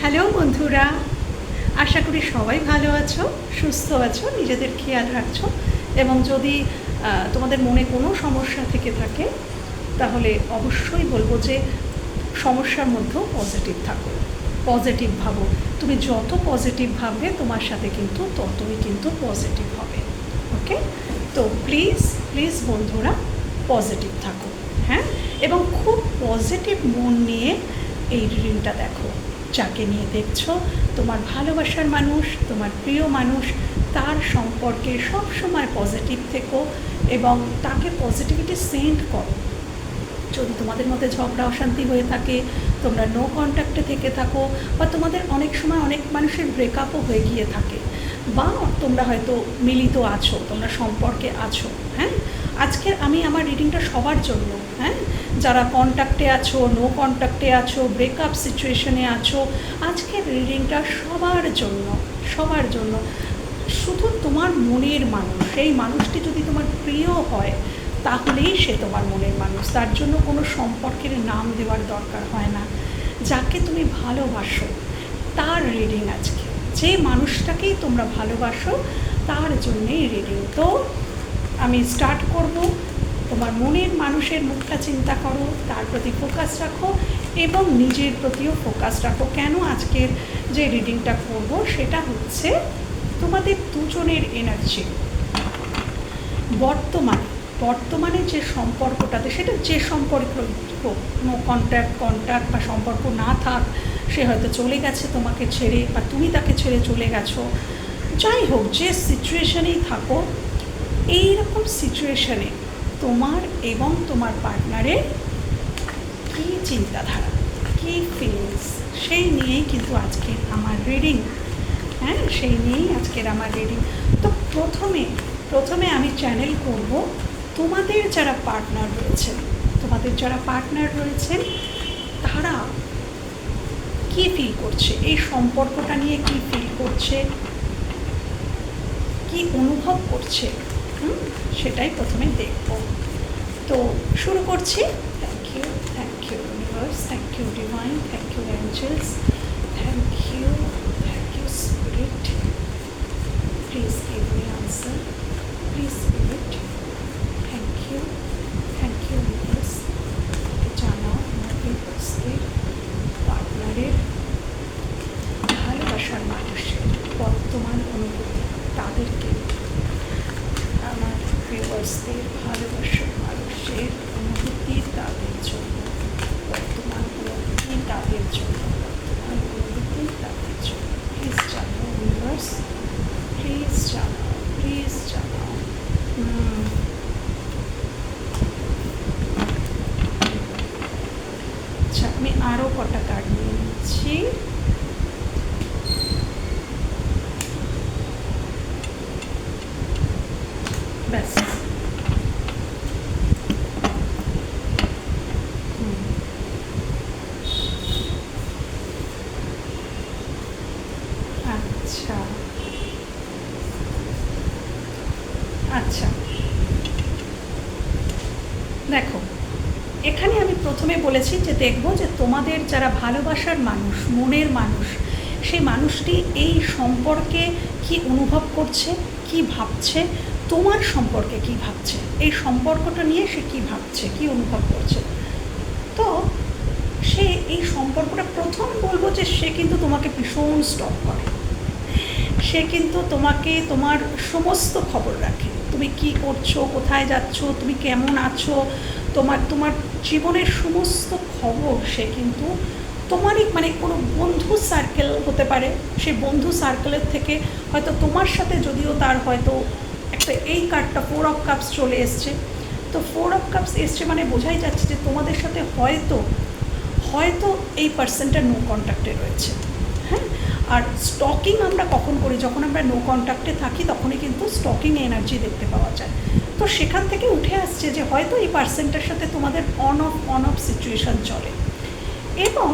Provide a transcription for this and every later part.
Hello বন্ধুরা, আশা করি সবাই ভালো আছো, সুস্থ আছো, নিজেদের খেয়াল রাখছো এবং যদি তোমাদের মনে কোনো সমস্যা থেকে থাকে, তাহলে অবশ্যই বলব যে সমস্যার মধ্যেও পজিটিভ থাকো পজিটিভ ভাবো। তুমি যত পজিটিভ ভাববে, তোমার সাথে কিন্তু ততই কিন্তু পজিটিভ হবে, ওকে? তো প্লিজ প্লিজ বন্ধুরা পজিটিভ থাকো হ্যাঁ? এবং খুব পজিটিভ মন নিয়ে এই রিডিংটা দেখো। যাকে নিয়ে দেখছ, তোমার ভালোবাসার মানুষ, তোমার প্রিয় মানুষ, তার সম্পর্কে সবসময় পজিটিভ থেকো এবং তাকে পজিটিভিটি সেন্ড করো। যদি তোমাদের মধ্যে ঝগড়া, অশান্তি হয়ে থাকে, তোমরা নো কন্ট্যাক্টে থেকে থাকো বা তোমাদের অনেক সময় অনেক মানুষের ব্রেকআপও হয়ে গিয়ে থাকে বা তোমরা হয়তো মিলিত আছো, তোমরা সম্পর্কে আছো হ্যাঁ? আজকের আমি আমার রিডিংটা সবার জন্য হ্যাঁ? যারা কন্ট্যাক্টে আছো নো কন্ট্যাক্টে আছো ব্রেকআপ সিচুয়েশনে আছো, আজকের রিডিংটা সবার জন্য সবার জন্য। শুধু তোমার মনের মানুষ, সেই মানুষটি যদি তোমার প্রিয় হয়, তাহলেই সে তোমার মনের মানুষ। তার জন্য কোনো সম্পর্কের নাম দেওয়ার দরকার হয় না। যাকে তুমি ভালোবাসো, তার রিডিং আজকে। যে মানুষটাকেই তোমরা ভালোবাসো, তার জন্যেই রিডিং তো আমি স্টার্ট করব। তোমার মনের মানুষের মুখটা চিন্তা করো, তার প্রতি ফোকাস রাখো এবং নিজের প্রতিও ফোকাস রাখো। কেন আজকের যে রিডিংটা করব, সেটা হচ্ছে তোমাদের দুজনের এনার্জি বর্তমানে বর্তমানে যে সম্পর্কটাতে, সেটা যে সম্পর্ক হোক নো কন্ট্যাক্ট কন্ট্যাক্ট বা সম্পর্ক না থাক, সে হয়তো চলে গেছে তোমাকে ছেড়ে বা তুমি তাকে ছেড়ে চলে গেছো। যাই হোক, যে সিচুয়েশনেই থাকো এই রকম সিচুয়েশনে তোমার এবং তোমার পার্টনারের কী চিন্তাধারা, কী ফিলিংস সেই নিয়েই কিন্তু আজকে আমার রিডিং হ্যাঁ সেই নিয়েই আজকের আমার রিডিং তো প্রথমে প্রথমে আমি চ্যানেল করব তোমাদের যারা পার্টনার রয়েছেন। তোমাদের যারা পার্টনার রয়েছেন, তারা কী ফিল করছে? এই সম্পর্কটা নিয়ে কী ফিল করছে? কি অনুভব করছে? সেটাই প্রথমে দেখব। তো শুরু করছি। Thank you thank you universe thank you divine thank you angels thank you thank you spirit please give me answer please spirit thank you thank you universe জানাও আমার পিপলসদের পার্টনারের ভালোবাসার মানুষের বর্তমান অনুভূতি তাদেরকে আমার ভিউয়ার্সদের ভালোবাসার মানুষের অনুভূতি তাদের জন্য বর্তমান অনুভূতি তাদের জন্য বর্তমান অনুভূতি তাদের জন্য প্লিজ জানাও ভিউয়ার্স প্লিজ জানাও প্লিজ জানাও হুম। আচ্ছা আমি আরও কটা কার্ড নিয়ে নিচ্ছি ব্যাস হুম। আচ্ছা আচ্ছা। দেখো, এখানে আমি প্রথমে বলেছি যে দেখব যে তোমাদের যারা ভালোবাসার মানুষ, মনের মানুষ, সেই মানুষটি এই সম্পর্কে কি অনুভব করছে, কি ভাবছে, তোমার সম্পর্কে কি ভাবছে, এই সম্পর্কটা নিয়ে সে কি ভাবছে, কি অনুভব করছে। তো সে এই সম্পর্কটা প্রথম বলব যে সে কিন্তু তোমাকে ভীষণ স্টপ করে। সে কিন্তু তোমাকে তোমার সমস্ত খবর রাখে। তুমি কি করছ? কোথায় যাচ্ছ? তুমি কেমন আছো? তোমার তোমার জীবনের সমস্ত খবর সে কিন্তু তোমারই মানে কোনো বন্ধু সার্কেল হতে পারে। সেই বন্ধু সার্কেলের থেকে হয়তো তোমার সাথে যদিও তার হয়তো একটা এই কার্ডটা ফোর অফ কাপস চলে এসছে। তো ফোর অফ কাপস এসছে মানে বোঝাই যাচ্ছে যে তোমাদের সাথে হয়তো হয়তো এই পার্সনটা নো কন্ট্যাক্টে রয়েছে। হ্যাঁ আর স্টকিং আমরা কখন করি? যখন আমরা নো কন্ট্যাক্টে থাকি, তখনই কিন্তু স্টকিং এনার্জি দেখতে পাওয়া যায়। তো সেখান থেকে উঠে আসছে যে হয়তো এই পার্সনটার সাথে তোমাদের on off on off situation চলে। এবং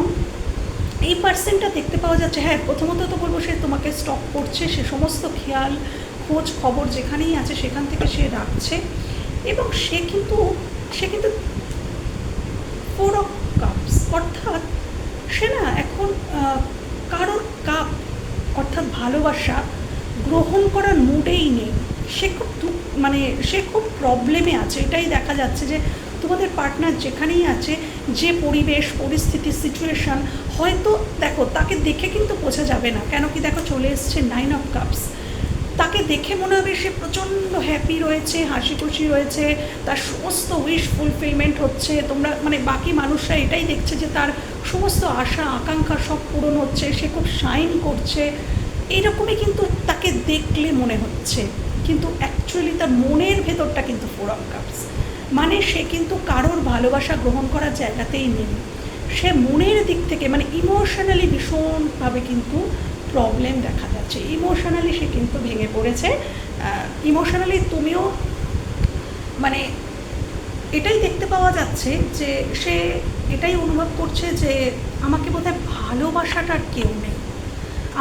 এই পার্সেন্টটা দেখতে পাওয়া যাচ্ছে হ্যাঁ প্রথমত তো বলব সে তোমাকে স্টক করছে, সে সমস্ত খেয়াল, খোঁজ, খবর যেখানেই আছে সেখান থেকে সে রাখছে। এবং সে কিন্তু সে কিন্তু ফোর অফ কাপস অর্থাৎ সে না এখন আহ, অর্থাৎ ভালোবাসা গ্রহণ করার মুডেই নেই। সে খুব দুঃখ মানে সে খুব প্রবলেমে আছে। এটাই দেখা যাচ্ছে যে তোমাদের পার্টনার যেখানেই আছে যে পরিবেশ পরিস্থিতি সিচুয়েশান হয়তো দেখো তাকে দেখে কিন্তু বোঝা যাবে না। কেন কি দেখো চলে এসছে নাইন অফ কাপস তাকে দেখে মনে হবে সে প্রচণ্ড হ্যাপি রয়েছে হাসি খুশি রয়েছে, তার সমস্ত উইশ ফুলফিলমেন্ট হচ্ছে। তোমরা মানে বাকি মানুষরা এটাই দেখছে যে তার সমস্ত আশা, আকাঙ্ক্ষা সব পূরণ হচ্ছে, সে খুব শাইন করছে। এইরকমই কিন্তু তাকে দেখলে মনে হচ্ছে। কিন্তু অ্যাকচুয়ালি তার মনের ভেতরটা কিন্তু ফোর অফ কাপস মানে সে কিন্তু কারোর ভালোবাসা গ্রহণ করার জায়গাতেই নেই। সে মনের দিক থেকে মানে ইমোশনালি ভীষণভাবে কিন্তু প্রবলেম দেখা যাচ্ছে। ইমোশনালি সে কিন্তু ভেঙে পড়েছে। ইমোশনালি তুমিও মানে এটাই দেখতে পাওয়া যাচ্ছে যে সে এটাই অনুভব করছে যে আমাকে বোধহয় ভালোবাসাটার কেউ নেই।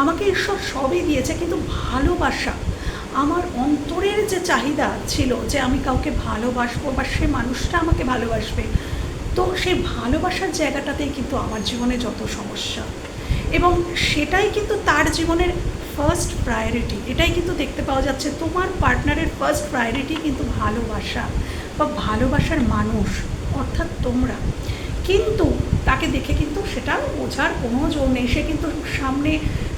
আমাকে ঈশ্বর সবই দিয়েছে, কিন্তু ভালোবাসা আমার অন্তরের যে চাহিদা ছিল যে আমি কাউকে ভালোবাসবো বা সে মানুষটা আমাকে ভালোবাসবে, তো সেই ভালোবাসার জায়গাটাতেই কিন্তু আমার জীবনে যত সমস্যা। এবং সেটাই কিন্তু তার জীবনের ফার্স্ট প্রায়োরিটি এটাই কিন্তু দেখতে পাওয়া যাচ্ছে, তোমার পার্টনারের ফার্স্ট প্রায়োরিটি কিন্তু ভালোবাসা বা ভালোবাসার মানুষ, অর্থাৎ তোমরা। কিন্তু তাকে দেখে কিন্তু সেটা বোঝার কোনো জোর নেই। সে কিন্তু সামনে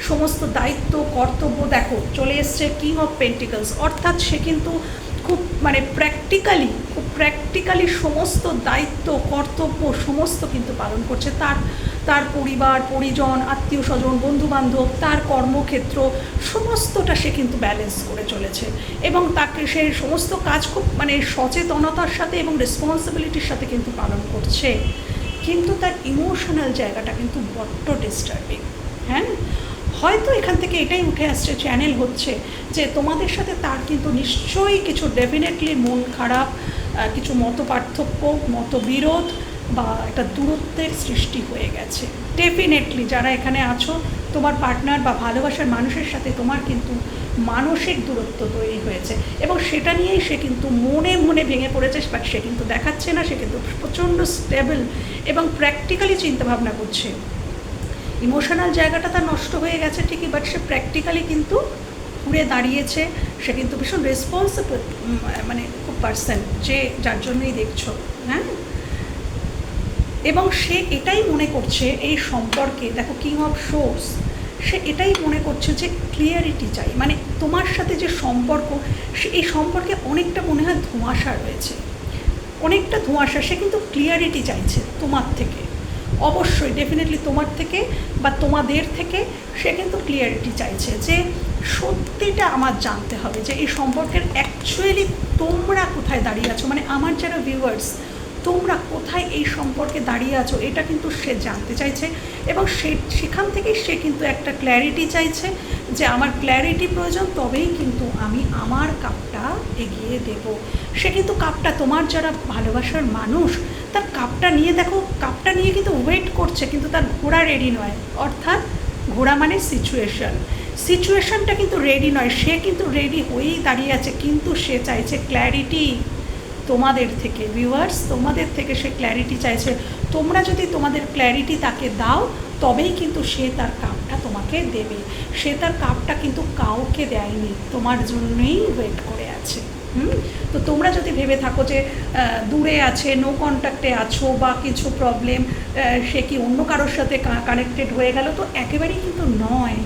সমস্ত দায়িত্ব, কর্তব্য, দেখো, চলে এসছে কিং অফ পেন্টিকলস অর্থাৎ সে কিন্তু খুব মানে প্র্যাকটিক্যালি খুব প্র্যাকটিক্যালি সমস্ত দায়িত্ব, কর্তব্য, সমস্ত কিন্তু পালন করছে। তার তার পরিবার, পরিজন আত্মীয় স্বজন বন্ধুবান্ধব, তার কর্মক্ষেত্র, সমস্তটা সে কিন্তু ব্যালেন্স করে চলেছে। এবং তাকে সে সমস্ত কাজ খুব মানে সচেতনতার সাথে এবং রেসপন্সিবিলিটির সাথে কিন্তু পালন করছে। কিন্তু তার ইমোশনাল জায়গাটা কিন্তু বড্ড ডিস্টার্বিং হ্যাঁ? হয়তো এখান থেকে এটাই উঠে আসছে চ্যানেল হচ্ছে যে তোমাদের সাথে তার কিন্তু নিশ্চয়ই কিছু ডেফিনেটলি মন খারাপ কিছু মত পার্থক্য মতবিরোধ বা একটা দূরত্বের সৃষ্টি হয়ে গেছে। ডেফিনেটলি যারা এখানে আছো, তোমার পার্টনার বা ভালোবাসার মানুষের সাথে তোমার কিন্তু মানসিক দূরত্ব তৈরি হয়েছে। এবং সেটা নিয়েই সে কিন্তু মনে মনে ভেঙে পড়েছে বাট সে কিন্তু দেখাচ্ছে না, সে কিন্তু প্রচণ্ড স্টেবল এবং প্র্যাকটিক্যালি চিন্তাভাবনা করছে। ইমোশনাল জায়গাটা তার নষ্ট হয়ে গেছে ঠিকই বাট সে প্র্যাকটিক্যালি কিন্তু ঘুরে দাঁড়িয়েছে। সে কিন্তু ভীষণ রেসপন্সিবল মানে খুব পার্সন যে যার জন্যই দেখছ হ্যাঁ? এবং সে এটাই মনে করছে এই সম্পর্কে, দেখো কিং অফ শোর্স সে এটাই মনে করছে যে ক্লিয়ারিটি চাই। মানে তোমার সাথে যে সম্পর্ক, সে এই সম্পর্কে অনেকটা মনে হয় ধোঁয়াশা রয়েছে। অনেকটা ধোঁয়াশা, সে কিন্তু ক্লিয়ারিটি চাইছে তোমার থেকে। অবশ্যই ডেফিনেটলি তোমার থেকে বা তোমাদের থেকে সে কিন্তু ক্লিয়ারিটি চাইছে যে সত্যিটা আমার জানতে হবে যে এই সম্পর্কের অ্যাকচুয়ালি তোমরা কোথায় দাঁড়িয়ে আছো। মানে আমার যারা ভিউয়ার্স তোমরা কোথায় এই সম্পর্কে দাঁড়িয়ে আছো? এটা কিন্তু সে জানতে চাইছে এবং সে, সেখান থেকেই সে কিন্তু একটা ক্ল্যারিটি চাইছে যে আমার ক্ল্যারিটি প্রয়োজন, তবেই কিন্তু আমি আমার কাপটা এগিয়ে দেব। সে কিন্তু কাপটা তোমার যারা ভালোবাসার মানুষ, তার কাপটা নিয়ে দেখো, কাপটা নিয়ে কিন্তু ওয়েট করছে, কিন্তু তার ঘোড়া রেডি নয়। অর্থাৎ ঘোড়া মানে সিচুয়েশন সিচুয়েশনটা কিন্তু রেডি নয়। সে কিন্তু রেডি হয়েই দাঁড়িয়ে আছে, কিন্তু সে চাইছে ক্ল্যারিটি তোমাদের থেকে ভিউয়ার্স তোমাদের থেকে সে ক্ল্যারিটি চাইছে। তোমরা যদি তোমাদের ক্ল্যারিটি তাকে দাও, তবেই কিন্তু সে তার কাপটা তোমাকে দেবে। সে তার কাপটা কিন্তু কাউকে দেয়নি, তোমার জন্যই ওয়েট করে আছে। হুম? তো তোমরা যদি ভেবে থাকো যে দূরে আছে নো কন্ট্যাক্টে আছো বা কিছু প্রবলেম সে কি অন্য কারোর সাথে কানেক্টেড হয়ে গেল, তো একেবারেই কিন্তু নয়।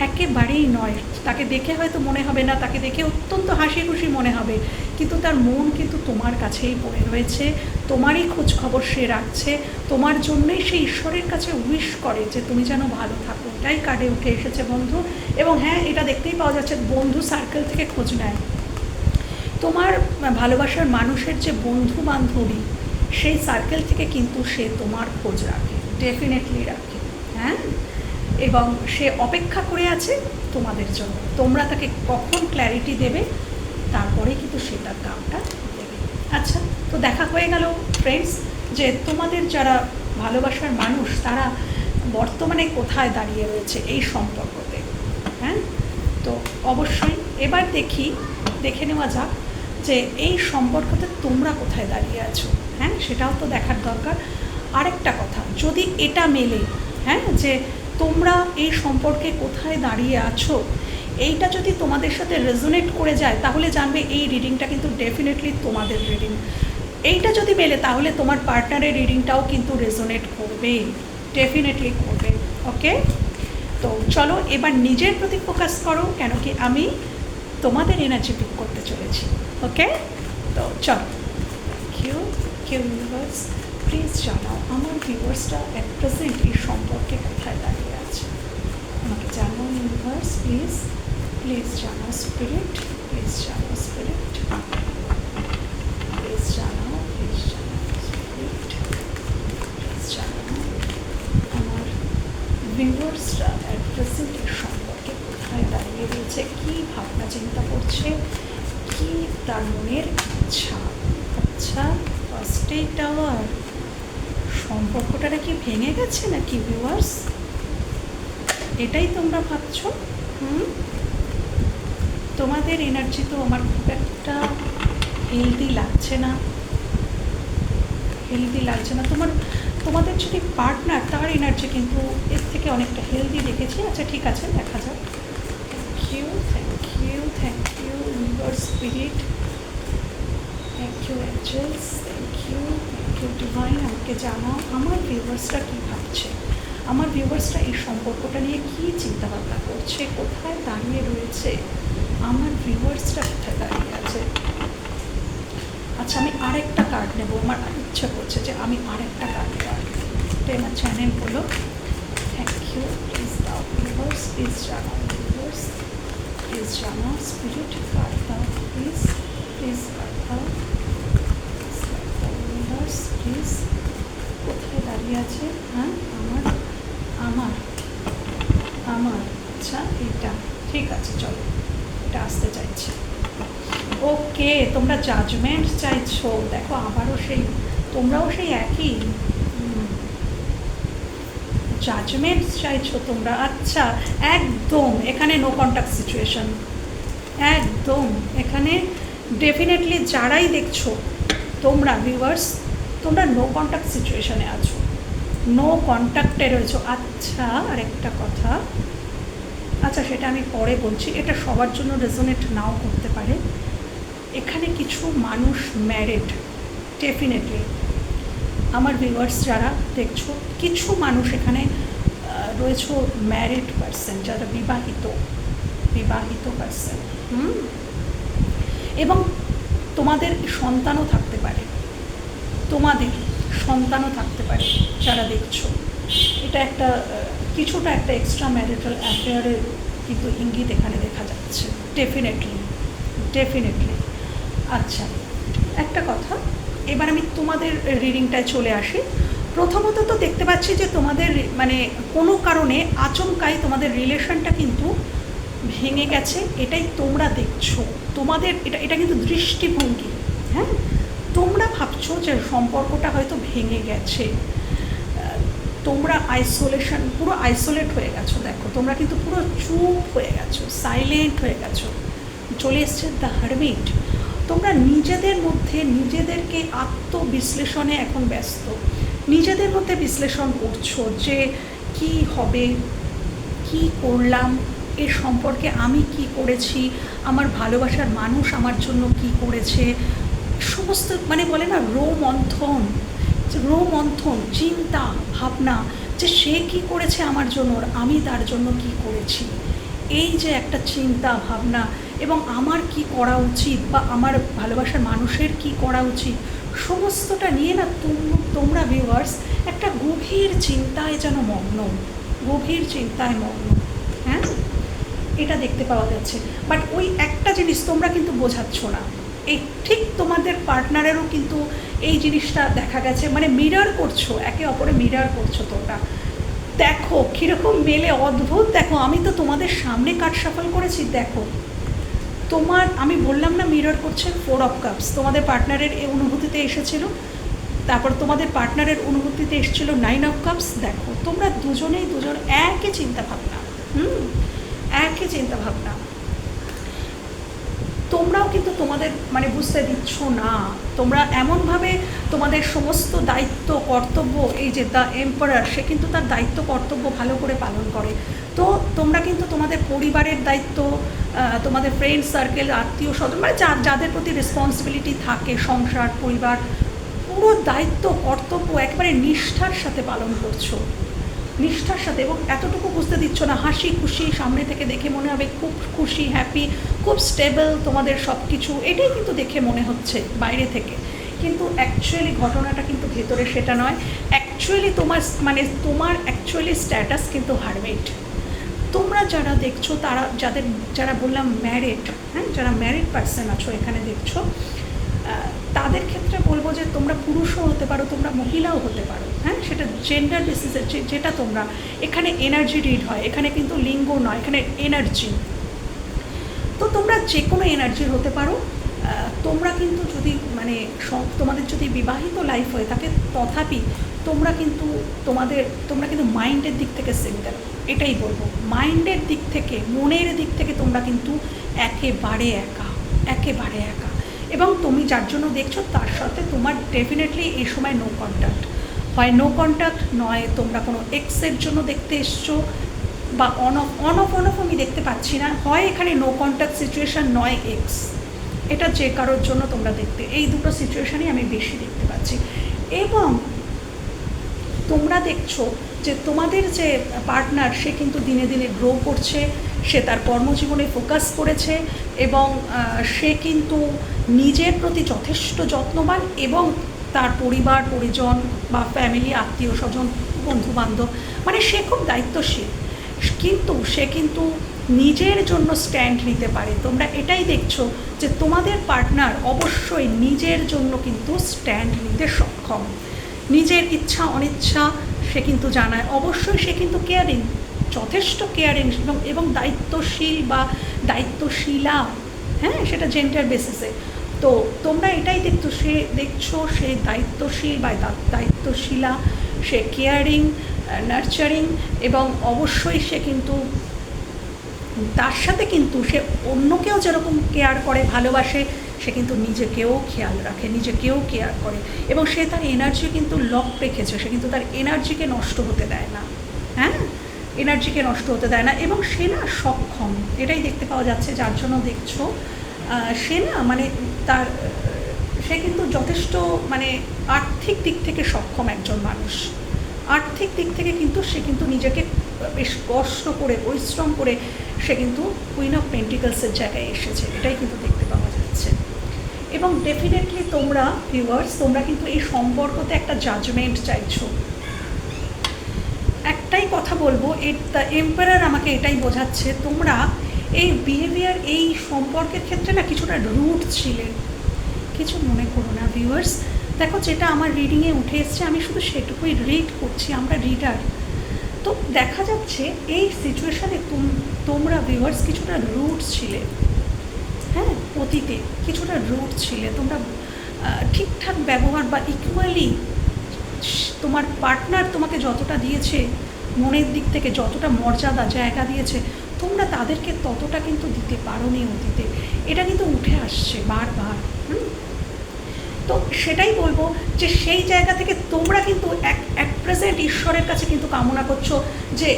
একেবারেই নয়। তাকে দেখে হয়তো মনে হবে না, তাকে দেখে অত্যন্ত হাসি খুশি মনে হবে। কিন্তু তার মন কিন্তু তোমার কাছেই পড়ে রয়েছে। তোমারই খোঁজ খবর সে রাখছে। তোমার জন্যই সে ঈশ্বরের কাছে উইশ করে যে তুমি যেন ভালো থাকো। এটাই কার্ডে উঠে এসেছে বন্ধু। এবং হ্যাঁ এটা দেখতেই পাওয়া যাচ্ছে বন্ধু সার্কেল থেকে খোঁজ নেয়। তোমার ভালোবাসার মানুষের যে বন্ধু বান্ধবী সেই সার্কেল থেকে কিন্তু সে তোমার খোঁজ রাখে। ডেফিনেটলি রাখে। হ্যাঁ? এবং সে অপেক্ষা করে আছে তোমাদের জন্য। তোমরা তাকে কখন ক্ল্যারিটি দেবে, তারপরে কিন্তু সে তার কামটা দেবে। আচ্ছা তো দেখা হয়ে গেল ফ্রেন্ডস যে তোমাদের যারা ভালোবাসার মানুষ, তারা বর্তমানে কোথায় দাঁড়িয়ে রয়েছে এই সম্পর্কতে হ্যাঁ? তো অবশ্যই এবার দেখি, দেখে নেওয়া যাক যে এই সম্পর্কতে তোমরা কোথায় দাঁড়িয়ে আছো হ্যাঁ? সেটাও তো দেখার দরকার। আরেকটা কথা, যদি এটা মেলে হ্যাঁ? যে তোমরা এই সম্পর্কে কোথায় দাঁড়িয়ে আছো? এইটা যদি তোমাদের সাথে রেজোনেট করে যায়, তাহলে জানবে এই রিডিংটা কিন্তু ডেফিনেটলি তোমাদের রিডিং এইটা যদি মেলে, তাহলে তোমার পার্টনারের রিডিংটাও কিন্তু রেজোনেট করবে ডেফিনেটলি করবে ওকে তো চলো, এবার নিজের প্রতি ফোকাস করো কেন কি আমি তোমাদের এনার্জি পিক করতে চলেছি ওকে তো চলো কেউ কেউ ইউনিভার্স প্লিজ জানাও আমার ভিউয়ার্সটা অ্যাট প্রেজেন্ট এই সম্পর্কে কোথায় দাঁড়িয়ে আছে আমাকে জানাও ইউনিভার্স প্লিজ প্লিজ জানাও স্পিরিট প্লিজ জানাও স্পিরিট প্লিজ জানাও প্লিজ জানাও স্পিরিট প্লিজ জানাও আমার ভিউয়ার্সরা অ্যাট প্রেজেন্ট এই সম্পর্কে কোথায় দাঁড়িয়ে রয়েছে? কী ভাবনা, চিন্তা করছে? কী তার মনের ইচ্ছা? আচ্ছা ফার্স্টে টাওয়ার সম্পর্কটা নাকি ভেঙে গেছে নাকি ভিউয়ার্স এটাই তোমরা ভাবছ? তোমাদের এনার্জি তো আমার খুব একটা হেলদি লাগছে না। হেলদি লাগছে না। তোমার, তোমাদের যদি পার্টনার তার এনার্জি কিন্তু এর থেকে অনেকটা হেলদি দেখেছি। আচ্ছা ঠিক আছে, দেখা যাক। Thank you thank you thank you your spirit thank you angels thank you thank you divine আমাকে জানাও, আমার ভিউয়ার্সরা আমার ভিউয়ার্সরা এই সম্পর্কটা নিয়ে কী চিন্তাভাবনা করছে? কোথায় দাঁড়িয়ে রয়েছে? আমার ভিউয়ার্সরা কোথায় দাঁড়িয়ে আছে? আচ্ছা আমি আরেকটা কার্ড নেব। আমার ইচ্ছা করছে যে আমি আরেকটা কার্ড নেব আমার চ্যানেল হলো। থ্যাংক ইউ প্লিজ দাও ভিউয়ার্স প্লিজ জানাও ভিউয়ার্স প্লিজ জানাও স্পিরিট কার্ড দাও প্লিজ প্লিজ কার্ড দাও প্লিজ কোথায় দাঁড়িয়ে আছে? হ্যাঁ আমার আমার আমার আচ্ছা এটা, ঠিক আছে, চলো, এটা আসতে চাইছি। ওকে, তোমরা জাজমেন্ট চাইছো, দেখো আবারও সেই, তোমরাও সেই একই। জাজমেন্ট চাইছো তোমরা আচ্ছা একদম, এখানে নো কন্ট্যাক্ট সিচুয়েশন একদম, এখানে ডেফিনেটলি যারাই দেখছ, তোমরা ভিউয়ার্স তোমরা নো কন্ট্যাক্ট সিচুয়েশনে আছো। নো কন্ট্যাক্টে রয়েছো। আচ্ছা আর একটা কথা। আচ্ছা সেটা আমি পরে বলছি। এটা সবার জন্য রেজোনেট নাও করতে পারে। এখানে কিছু মানুষ ম্যারিড ডেফিনেটলি আমার ভিউয়ার্স যারা দেখছ, কিছু মানুষ এখানে রয়েছে ম্যারিড পার্সন যারা বিবাহিত বিবাহিত পার্সন হুম? এবং তোমাদের সন্তানও থাকতে পারে। তোমাদের সন্তানও থাকতে পারে, যারা দেখছ। এটা একটা কিছুটা একটা এক্সট্রা ম্যারিটাল অ্যাফেয়ারের কিন্তু ইঙ্গিত এখানে দেখা যাচ্ছে। ডেফিনেটলি ডেফিনেটলি আচ্ছা একটা কথা, এবার আমি তোমাদের রিডিংটায় চলে আসি। প্রথমত তো দেখতে পাচ্ছি যে তোমাদের মানে কোনো কারণে আচমকাই তোমাদের রিলেশনটা কিন্তু ভেঙে গেছে। এটাই তোমরা দেখছ। তোমাদের, এটা এটা কিন্তু দৃষ্টিভঙ্গি হ্যাঁ? তোমরা ভাবছ যে সম্পর্কটা হয়তো ভেঙে গেছে? তোমরা আইসোলেশন পুরো আইসোলেট হয়ে গেছো, দেখো। তোমরা কিন্তু পুরো চুপ হয়ে গেছো সাইলেন্ট হয়ে গেছো। চলে এসছে দ্য হারমিট তোমরা নিজেদের মধ্যে, নিজেদেরকে আত্মবিশ্লেষণে এখন ব্যস্ত। নিজেদের মধ্যে বিশ্লেষণ করছ যে কি হবে, কি করলাম এ সম্পর্কে আমি কি করেছি, আমার ভালোবাসার মানুষ আমার জন্য কি করেছে সমস্ত মানে বলে না রো মন্থন রো মন্থন চিন্তা, ভাবনা, যে সে কি করেছে আমার জন্য আমি তার জন্য কি করেছি? এই যে একটা চিন্তা, ভাবনা, এবং আমার কি করা উচিত, বা আমার ভালোবাসার মানুষের কি করা উচিত, সমস্তটা নিয়ে না তোমরা ভিউয়ার্স একটা গভীর চিন্তায় যেন মগ্ন, গভীর চিন্তায় মগ্ন হ্যাঁ? এটা দেখতে পাওয়া যাচ্ছে। বাট ওই একটা জিনিস তোমরা কিন্তু বোঝাচ্ছ না। এই ঠিক তোমাদের পার্টনারেরও কিন্তু এই জিনিসটা দেখা গেছে। মানে মিরার করছ, একে অপরে মিরার করছ তোমরা। দেখো, কীরকম মেলে, অদ্ভুত। দেখো, আমি তো তোমাদের সামনে কাট সাফল করেছি, দেখো। তোমার, আমি বললাম না মিরর করছে ফোর অফ কাপস তোমাদের পার্টনারের এই অনুভূতিতে এসেছিল। তারপর তোমাদের পার্টনারের অনুভূতিতে এসেছিল নাইন অফ কাপস দেখো, তোমরা দুজনেই দুজন একই চিন্তা ভাবনা হুম একই চিন্তা ভাবনা তোমরাও কিন্তু তোমাদের মানে বুঝতে দিচ্ছ না। তোমরা এমনভাবে তোমাদের সমস্ত দায়িত্ব, কর্তব্য, এই যে দ্য এম্পারার সে কিন্তু তার দায়িত্ব, কর্তব্য ভালো করে পালন করে। তো তোমরা কিন্তু তোমাদের পরিবারের দায়িত্ব তোমাদের ফ্রেন্ড সার্কেল আত্মীয় স্বজন মানে যা, যাদের প্রতি রেসপন্সিবিলিটি থাকে, সংসার, পরিবার, পুরো দায়িত্ব, কর্তব্য একেবারে নিষ্ঠার সাথে পালন করছ। নিষ্ঠার সাথে এবং এতটুকু বুঝতে দিচ্ছ না, হাসি খুশি সামনে থেকে দেখে মনে হবে খুব খুশি হ্যাপি খুব স্টেবল তোমাদের সব কিছু এটাই কিন্তু দেখে মনে হচ্ছে বাইরে থেকে। কিন্তু অ্যাকচুয়ালি ঘটনাটা কিন্তু ভেতরে সেটা নয়। অ্যাকচুয়ালি তোমার মানে তোমার অ্যাকচুয়ালি স্ট্যাটাস কিন্তু হারমেট তোমরা যারা দেখছ, তারা যাদের, যারা বললাম ম্যারিড হ্যাঁ যারা ম্যারিড পার্সন আছো, এখানে দেখছ তাদের ক্ষেত্রে বলব যে তোমরা পুরুষও হতে পারো, তোমরা মহিলাও হতে পারো হ্যাঁ? সেটা জেন্ডার বেসিসে যেটা তোমরা, এখানে এনার্জি রিড হয়, এখানে কিন্তু লিঙ্গ নয়, এখানে এনার্জি তো তোমরা যে কোনো এনার্জির হতে পারো তোমরা কিন্তু যদি মানে তোমাদের যদি বিবাহিত লাইফ হয়ে থাকে, তথাপি তোমরা কিন্তু তোমাদের, তোমরা কিন্তু মাইন্ডের দিক থেকে সিঙ্গেল এটাই বলব। মাইন্ডের দিক থেকে, মনের দিক থেকে তোমরা কিন্তু একেবারে একা একেবারে একা। এবং তুমি যার জন্য দেখছ, তার সাথে তোমার ডেফিনেটলি এই সময় নো কন্ট্যাক্ট হয় নো কন্ট্যাক্ট নয় তোমরা কোনো এক্সের জন্য দেখতে এসছো, বা অন অফ অন অফ আমি দেখতে পাচ্ছি না। হয় এখানে নো কন্ট্যাক্ট সিচুয়েশান নয় এক্স এটা যে কারোর জন্য তোমরা দেখতে, এই দুটো সিচুয়েশানই আমি বেশি দেখতে পাচ্ছি। এবং তোমরা দেখছ যে তোমাদের যে পার্টনার সে কিন্তু দিনে দিনে গ্রো করছে সে তার কর্মজীবনে ফোকাস করেছে এবং সে কিন্তু নিজের প্রতি যথেষ্ট যত্নবান এবং তার পরিবার, পরিজন বা ফ্যামিলি আত্মীয় স্বজন, বন্ধুবান্ধব মানে সে খুব দায়িত্বশীল। কিন্তু সে কিন্তু নিজের জন্য স্ট্যান্ড নিতে পারে। তোমরা এটাই দেখছ যে তোমাদের পার্টনার অবশ্যই নিজের জন্য কিন্তু স্ট্যান্ড নিতে সক্ষম। নিজের ইচ্ছা, অনিচ্ছা সে কিন্তু জানায়। অবশ্যই সে কিন্তু কেয়ারিং যথেষ্ট কেয়ারিং এবং এবং দায়িত্বশীল বা দায়িত্বশীলা হ্যাঁ সেটা জেন্টার বেসিসে তো তোমরা এটাই দেখছ, সে দেখছ, সে দায়িত্বশীল বা দায়িত্বশীলা, সে কেয়ারিং নার্চারিং এবং অবশ্যই সে কিন্তু, তার সাথে কিন্তু সে অন্যকেও যেরকম কেয়ার করে, ভালোবাসে, সে কিন্তু নিজেকেও খেয়াল রাখে, নিজেকেও কেয়ার করে। এবং সে তার এনার্জি কিন্তু লক রেখেছে, সে কিন্তু তার এনার্জিকে নষ্ট হতে দেয় না হ্যাঁ? এনার্জিকে নষ্ট হতে দেয় না এবং সে না সক্ষম, এটাই দেখতে পাওয়া যাচ্ছে, যার জন্য দেখছ সে না মানে তার, সে কিন্তু যথেষ্ট মানে আর্থিক দিক থেকে সক্ষম একজন মানুষ। আর্থিক দিক থেকে কিন্তু সে কিন্তু নিজেকে বেশ কষ্ট করে, পরিশ্রম করে সে কিন্তু কুইন অফ পেন্টিকালসের জায়গায় এসেছে, এটাই কিন্তু দেখতে পাওয়া যাচ্ছে। এবং ডেফিনেটলি তোমরা ভিউয়ার্স তোমরা কিন্তু এই সম্পর্কতে একটা জাজমেন্ট চাইছো। একটাই কথা বলব, এর দ্য এম্পায়ার আমাকে এটাই বোঝাচ্ছে, তোমরা এই বিহেভিয়ার এই সম্পর্কের ক্ষেত্রে না কিছুটা রুট ছিলে। কিছু মনে করো না ভিউয়ার্স দেখো, যেটা আমার রিডিংয়ে উঠে এসছে, আমি শুধু সেটুকুই রিড করছি, আমরা রিডার তো দেখা যাচ্ছে, এই সিচুয়েশানে তোমরা ভিউয়ার্স কিছুটা রুট ছিলে। হ্যাঁ অতীতে কিছুটা রুট ছিলে। তোমরা ঠিকঠাক ব্যবহার বা ইকুয়ালি তোমার পার্টনার তোমাকে যতটা দিয়েছে মনের দিক থেকে যতটা মর্যাদা জায়গা দিয়েছে, তোমরা তাদেরকে ততটা কিন্তু দিতে পারোনি অতীতে। এটা কিন্তু উঠে আসছে বারবার, হুম? তো সেটাই বলব যে সেই জায়গা থেকে তোমরা কিন্তু এক এক প্রেজেন্ট ঈশ্বরের কাছে কিন্তু কামনা করছ যে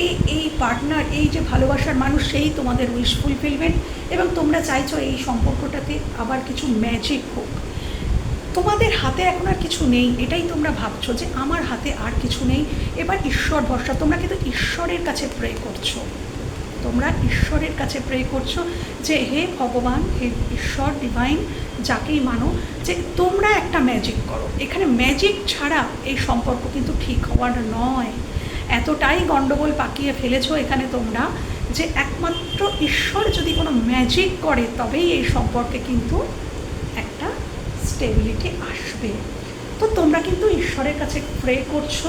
এই এই পার্টনার এই যে ভালোবাসার মানুষ, সেই তোমাদের উইশ ফুলফিলমেন্ট এবং তোমরা চাইছো এই সম্পর্কটাতে আবার কিছু ম্যাজিক হোক। তোমাদের হাতে এখন আর কিছু নেই, এটাই তোমরা ভাবছ যে আমার হাতে আর কিছু নেই? এবার ঈশ্বর ভরসা, তোমরা কিন্তু ঈশ্বরের কাছে প্রে করছ। তোমরা ঈশ্বরের কাছে প্রে করছ যে হে ভগবান, হে ঈশ্বর ডিভাইন যাকেই মানো, যে তোমরা একটা ম্যাজিক করো। এখানে ম্যাজিক ছাড়া এই সম্পর্ক কিন্তু ঠিক হওয়ার নয়। এতটাই গণ্ডগোল পাকিয়ে ফেলেছো এখানে তোমরা যে একমাত্র ঈশ্বর যদি কোনো ম্যাজিক করে, তবেই এই সম্পর্কে কিন্তু স্টেবিলিটি আসবে। তো তোমরা কিন্তু ঈশ্বরের কাছে প্রে করছ,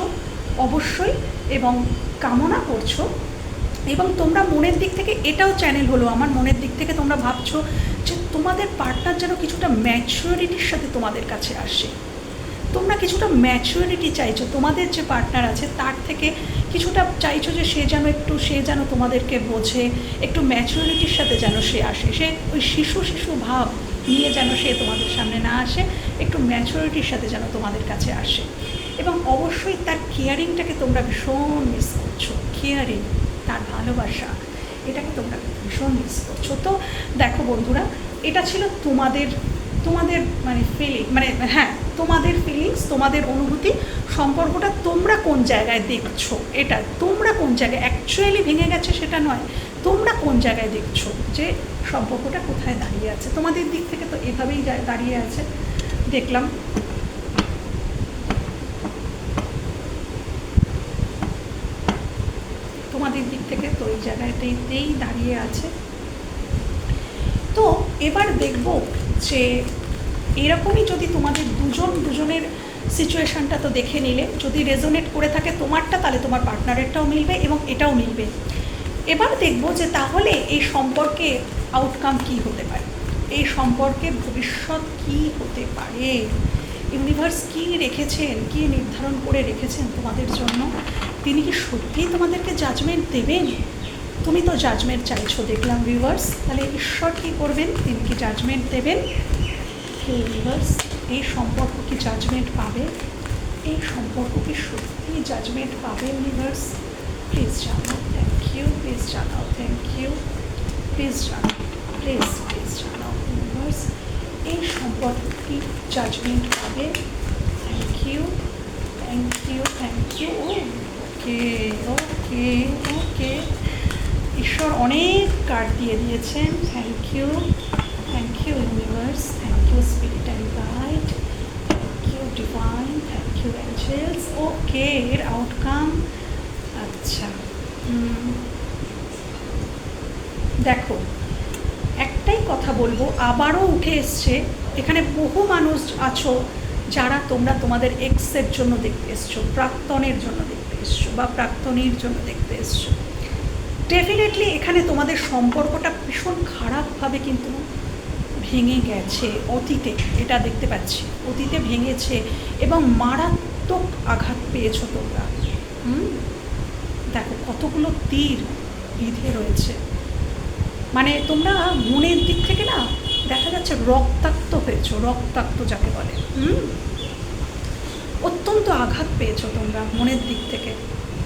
অবশ্যই, এবং কামনা করছ। এবং তোমরা মনের দিক থেকে, এটাও চ্যানেল হলো, আমার মনের দিক থেকে তোমরা ভাবছ যে তোমাদের পার্টনার যেন কিছুটা ম্যাচুরিটির সাথে তোমাদের কাছে আসে। তোমরা কিছুটা ম্যাচুরিটি চাইছো, তোমাদের যে পার্টনার আছে, তার থেকে কিছুটা চাইছো যে সে যেন একটু, সে যেন তোমাদেরকে বোঝে, একটু ম্যাচুরিটির সাথে যেন সে আসে। সে ওই শিশু শিশু ভাব নিয়ে যেন সে তোমাদের সামনে না আসে, একটু ম্যাচুরিটির সাথে যেন তোমাদের কাছে আসে। এবং অবশ্যই তার কেয়ারিংটাকে তোমরা ভীষণ মিস করছ। কেয়ারিং তার ভালোবাসা, এটাকে তোমরা ভীষণ মিস করছ। তো দেখো বন্ধুরা, এটা ছিল তোমাদের তোমাদের মানে ফিলিং মানে হ্যাঁ তোমাদের ফিলিংস তোমাদের অনুভূতি, সম্পর্কটা তোমরা কোন জায়গায় দেখছ, এটা তোমরা কোন জায়গায় অ্যাকচুয়ালি ভেঙে গেছে সেটা নয়। তোমরা কোন জায়গায় দেখছ যে সম্পর্কটা কোথায় দাঁড়িয়ে আছে? তোমাদের দিক থেকে তো এভাবেই দাঁড়িয়ে আছে। দেখলাম। তোমাদের দিক থেকে তো এই জায়গাটাতেই দাঁড়িয়ে আছে। তো এবার দেখব যে এরকমই যদি তোমাদের দুজন দুজনের সিচুয়েশনটা তো দেখে নিলে। যদি রেজোনেট করে থাকে তোমারটা, তাহলে তোমার পার্টনারেরটাও মিলবে এবং এটাও মিলবে। এবার দেখব যে তাহলে এই সম্পর্কে আউটকাম কি হতে পারে। এই সম্পর্কে ভবিষ্যৎ কি হতে পারে? ইউনিভার্স কি রেখেছেন, কি নির্ধারণ করে রেখেছেন তোমাদের জন্য? তিনি কি সত্যিই তোমাদেরকে জাজমেন্ট দেবেন? তুমি তো জাজমেন্ট চাইছো, দেখলাম ভিউয়ার্স তাহলে ঈশ্বর কী করবেন? তিনি কি জাজমেন্ট দেবেন? ভিউয়ার্স এই সম্পর্ক কি জাজমেন্ট পাবে, এই সম্পর্ক কি সত্যি জাজমেন্ট পাবে ইউনিভার্স প্লিজ জানাও থ্যাংক ইউ প্লিজ জানাও থ্যাংক ইউ প্লিজ জানাও প্লিজ প্লিজ জানাও ইউনিভার্স এই সম্পর্ক কি জাজমেন্ট পাবে thank you thank you thank you okay okay okay ঈশ্বর অনেক কার্ড দিয়ে দিয়েছেন thank you thank you universe thank you spirit and guide thank you angels okay এর আউটকাম আচ্ছা দেখো, একটাই কথা বলব, আবারও উঠে এসছে, এখানে বহু মানুষ আছো যারা তোমরা তোমাদের এক্সের জন্য দেখতে এসছো, প্রাক্তনের জন্য দেখতে এসছো বা প্রাক্তনীর জন্য দেখতে এসছো। ডেফিনেটলি এখানে তোমাদের সম্পর্কটা ভীষণ খারাপভাবে কিন্তু ভেঙে গেছে, অতীতে, এটা দেখতে পাচ্ছি, অতীতে ভেঙেছে এবং মারাত্মক আঘাত পেয়েছ তোমরা। হুম? দেখো কতগুলো তীর বিধে রয়েছে। মানে তোমরা মনের দিক থেকে না, দেখা যাচ্ছে রক্তাক্ত হয়েছো, রক্তাক্ত যাকে বলে। হুম? অত্যন্ত আঘাত পেয়েছ তোমরা মনের দিক থেকে।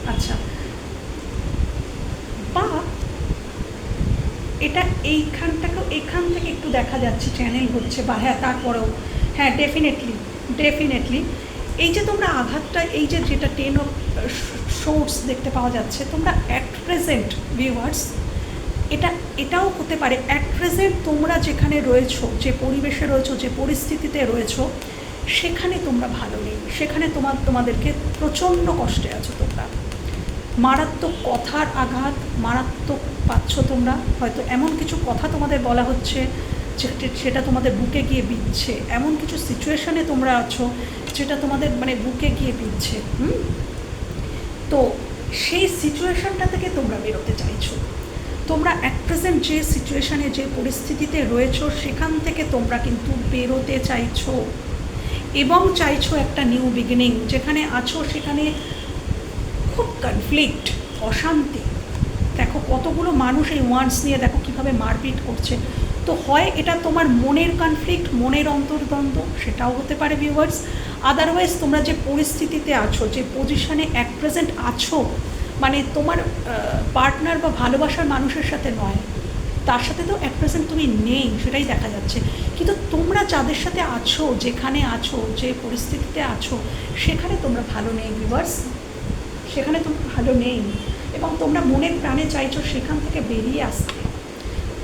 আচ্ছা বা এটা এইখানটাকেও, এখান থেকে একটু দেখা যাচ্ছে চ্যানেল হচ্ছে, বা হ্যাঁ তারপরেও হ্যাঁ ডেফিনেটলি ডেফিনেটলি এই যে তোমরা আঘাতটা, এই যে যেটা টেন অফ শোর্টস দেখতে পাওয়া যাচ্ছে, তোমরা অ্যাট প্রেজেন্ট ভিউয়ার্স এটা, এটাও হতে পারে। অ্যাট প্রেজেন্ট তোমরা যেখানে রয়েছো, যে পরিবেশে রয়েছো, যে পরিস্থিতিতে রয়েছো, সেখানে তোমরা ভালো নেই। সেখানে তোমার তোমাদেরকে প্রচণ্ড কষ্টে আছো তোমরা। মারাত্মক কথার আঘাত, মারাত্মক পাচ্ছ তোমরা? হয়তো এমন কিছু কথা তোমাদের বলা হচ্ছে সেটা তোমাদের বুকে গিয়ে বিচ্ছে এমন কিছু সিচুয়েশনে তোমরা আছো যেটা তোমাদের মানে বুকে গিয়ে বিচ্ছে হুম? তো সেই সিচুয়েশনটা থেকে তোমরা বেরোতে চাইছো। তোমরা অ্যাট প্রেজেন্ট যে সিচুয়েশানে যে পরিস্থিতিতে রয়েছো, সেখান থেকে তোমরা কিন্তু বেরোতে চাইছো। এবং চাইছো একটা নিউ বিগিনিং যেখানে আছো সেখানে খুব কনফ্লিক্ট অশান্তি। দেখো কতগুলো মানুষ এই ওয়ার্ডস নিয়ে দেখো কীভাবে মারপিট করছে। তো হয় এটা তোমার মনের কনফ্লিক্ট মনের অন্তর্দ্বন্দ্ব, সেটাও হতে পারে ভিউয়ার্স আদারওয়াইজ তোমরা যে পরিস্থিতিতে আছো, যে পজিশানে অ্যাট প্রেজেন্ট আছো মানে তোমার পার্টনার বা ভালোবাসার মানুষের সাথে নয়। তার সাথে তো অ্যাট প্রেজেন্ট তুমি নেই, সেটাই দেখা যাচ্ছে। কিন্তু তোমরা যাদের সাথে আছো, যেখানে আছো, যে পরিস্থিতিতে আছো, সেখানে তোমরা ভালো নেই ভিউয়ার্স সেখানে তোমরা ভালো নেই। এবং তোমরা মনের প্রাণে চাইছো সেখান থেকে বেরিয়ে আসতে।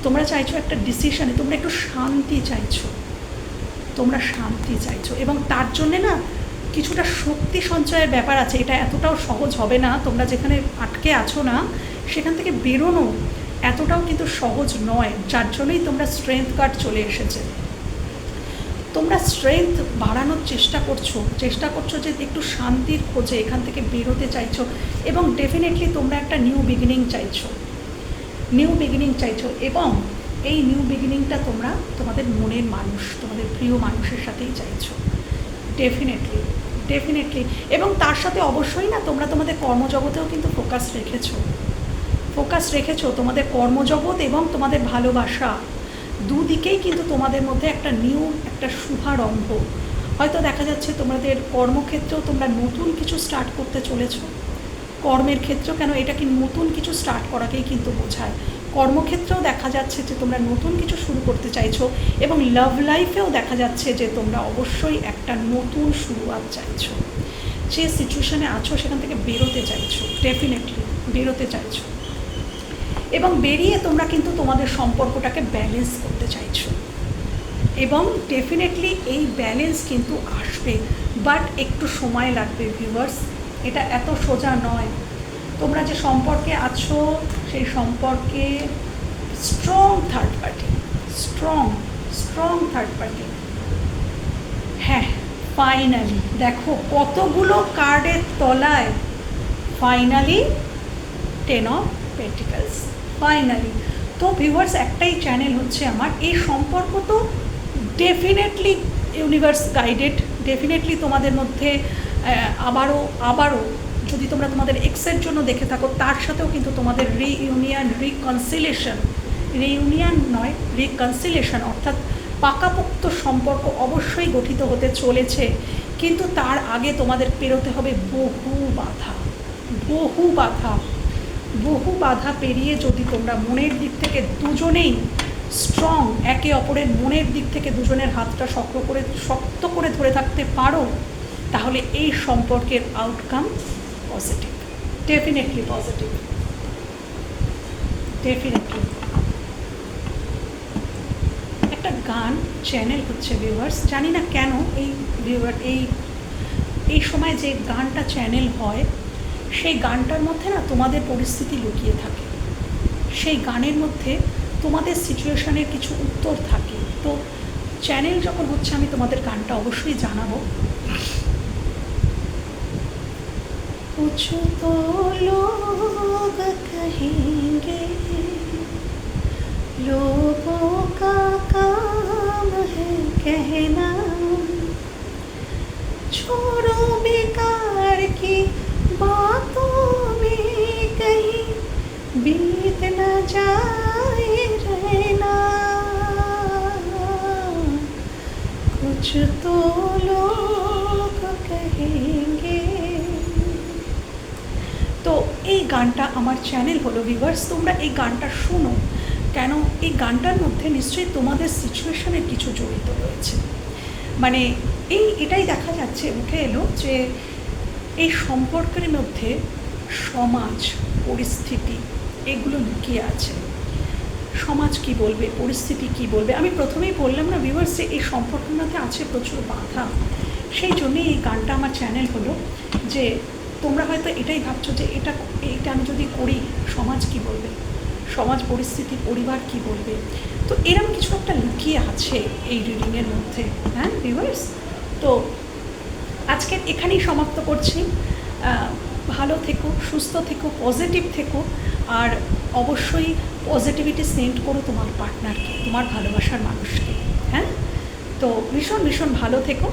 তোমরা চাইছো একটা ডিসিশনে তোমরা একটু শান্তি চাইছো। তোমরা শান্তি চাইছো। এবং তার জন্যে না কিছুটা শক্তি সঞ্চয়ের ব্যাপার আছে। এটা এতটাও সহজ হবে না। তোমরা যেখানে আটকে আছো না, সেখান থেকে বেরোনো এতটাও কিন্তু সহজ নয়। যার জন্যই তোমরা স্ট্রেংথ কার্ড চলে এসেছে। তোমরা স্ট্রেংথ বাড়ানোর চেষ্টা করছ চেষ্টা করছ যে একটু শান্তির খোঁজে এখান থেকে বেরোতে চাইছো এবং ডেফিনেটলি তোমরা একটা নিউ বিগিনিং চাইছো। নিউ বিগিনিং চাইছো এবং এই নিউ বিগিনিংটা তোমরা তোমাদের মনের মানুষ, তোমাদের প্রিয় মানুষের সাথেই চাইছো। ডেফিনেটলি ডেফিনেটলি এবং তার সাথে অবশ্যই না, তোমরা তোমাদের কর্মজগতেও কিন্তু ফোকাস রেখেছো। ফোকাস রেখেছো তোমাদের কর্মজগৎ এবং তোমাদের ভালোবাসা। দুদিকেই কিন্তু তোমাদের মধ্যে একটা নিউ একটা শুভারম্ভ। হয়তো দেখা যাচ্ছে তোমাদের কর্মক্ষেত্রেও তোমরা নতুন কিছু স্টার্ট করতে চলেছো। কর্মের ক্ষেত্রেও কেন এটা কি নতুন কিছু স্টার্ট করাকেই কিন্তু বোঝায়। কর্মক্ষেত্রেও দেখা যাচ্ছে যে তোমরা নতুন কিছু শুরু করতে চাইছো এবং লাভ লাইফেও দেখা যাচ্ছে যে তোমরা অবশ্যই একটা নতুন শুরুয়াত চাইছো। যে সিচুয়েশনে আছো, সেখান থেকে বেরোতে চাইছো ডেফিনেটলি বেরোতে চাইছো। এবং বেরিয়ে তোমরা কিন্তু তোমাদের সম্পর্কটাকে ব্যালেন্স করতে চাইছো। এবং ডেফিনেটলি এই ব্যালেন্স কিন্তু আসবে বাট একটু সময় লাগবে ভিউয়ার্স এটা এত সোজা নয়। তোমরা যে সম্পর্কে আছো, সেই সম্পর্কে strong third party strong strong third party হ্যাঁ ফাইনালি দেখো কতগুলো কার্ডের তলায় finally ten of pentacles finally তো ভিউয়ার্স একটাই চ্যানেল হচ্ছে আমার। এই সম্পর্ক তো ডেফিনেটলি ইউনিভার্স গাইডেড ডেফিনেটলি তোমাদের মধ্যে আবারও আবারও যদি তোমরা তোমাদের এক্সের জন্য দেখে থাকো, তার সাথেও কিন্তু তোমাদের রিইউনিয়ন রিকনসিলেশন রিইউনিয়ন নয় রিকনসিলেশন অর্থাৎ পাকাপোক্ত সম্পর্ক অবশ্যই গঠিত হতে চলেছে। কিন্তু তার আগে তোমাদের পেরোতে হবে বহু বাধা। বহু বাধা। বহু বাধা পেরিয়ে যদি তোমরা মনের দিক থেকে দুজনেই স্ট্রং একে অপরের মনের দিক থেকে দুজনের হাতটা শক্ত করে শক্ত করে ধরে থাকতে পারো, তাহলে এই সম্পর্কের outcome positive definitely positive definitely একটা গান চ্যানেল হচ্ছে ভিউয়ার্স জানি না কেন এই ভিউয়ার এই এই সময় যে গানটা চ্যানেল হয় সেই গানটার মধ্যে না তোমাদের পরিস্থিতি লুকিয়ে থাকে সেই গানের মধ্যে তোমাদের সিচুয়েশনের কিছু উত্তর থাকে তো চ্যানেল যখন হচ্ছে আমি তোমাদের গানটা অবশ্যই জানাবো कुछ तो लोग कहेंगे लोगों का काम है कहना छोड़ो बेकार की बातों में कहीं बीत न जाए रहना कुछ तो लोग कहेंगे তো এই গানটা আমার চ্যানেল হলো ভিভার্স তোমরা এই গানটা শোনো কেন এই গানটার মধ্যে নিশ্চয়ই তোমাদের সিচুয়েশনের কিছু জড়িত রয়েছে মানে এই এটাই দেখা যাচ্ছে উঠে এলো যে এই সম্পর্কের মধ্যে সমাজ, পরিস্থিতি, এগুলো লুকিয়ে আছে। সমাজ কি বলবে, পরিস্থিতি কি বলবে? আমি প্রথমেই বললাম না ভিউয়ার্স যে এই সম্পর্কের মধ্যে আছে প্রচুর বাধা। সেই জন্যই এই গানটা আমার চ্যানেল হলো যে তোমরা হয়তো এটাই ভাবছ যে এটা এটা আমি যদি করি, সমাজ কি বলবে? সমাজ, পরিস্থিতি, পরিবার কি বলবে? তো এরকম কিছু একটা লুকিয়ে আছে এই রিডিংয়ের মধ্যে হ্যাঁ ভিউয়ার্স তো আজকে এখানেই সমাপ্ত করছি। ভালো থেকো, সুস্থ থেকো পজিটিভ থেকো, আর অবশ্যই পজিটিভিটি সেন্ড করো তোমার পার্টনারকে তোমার ভালোবাসার মানুষকে হ্যাঁ? তো ভীষণ ভীষণ ভালো থেকো।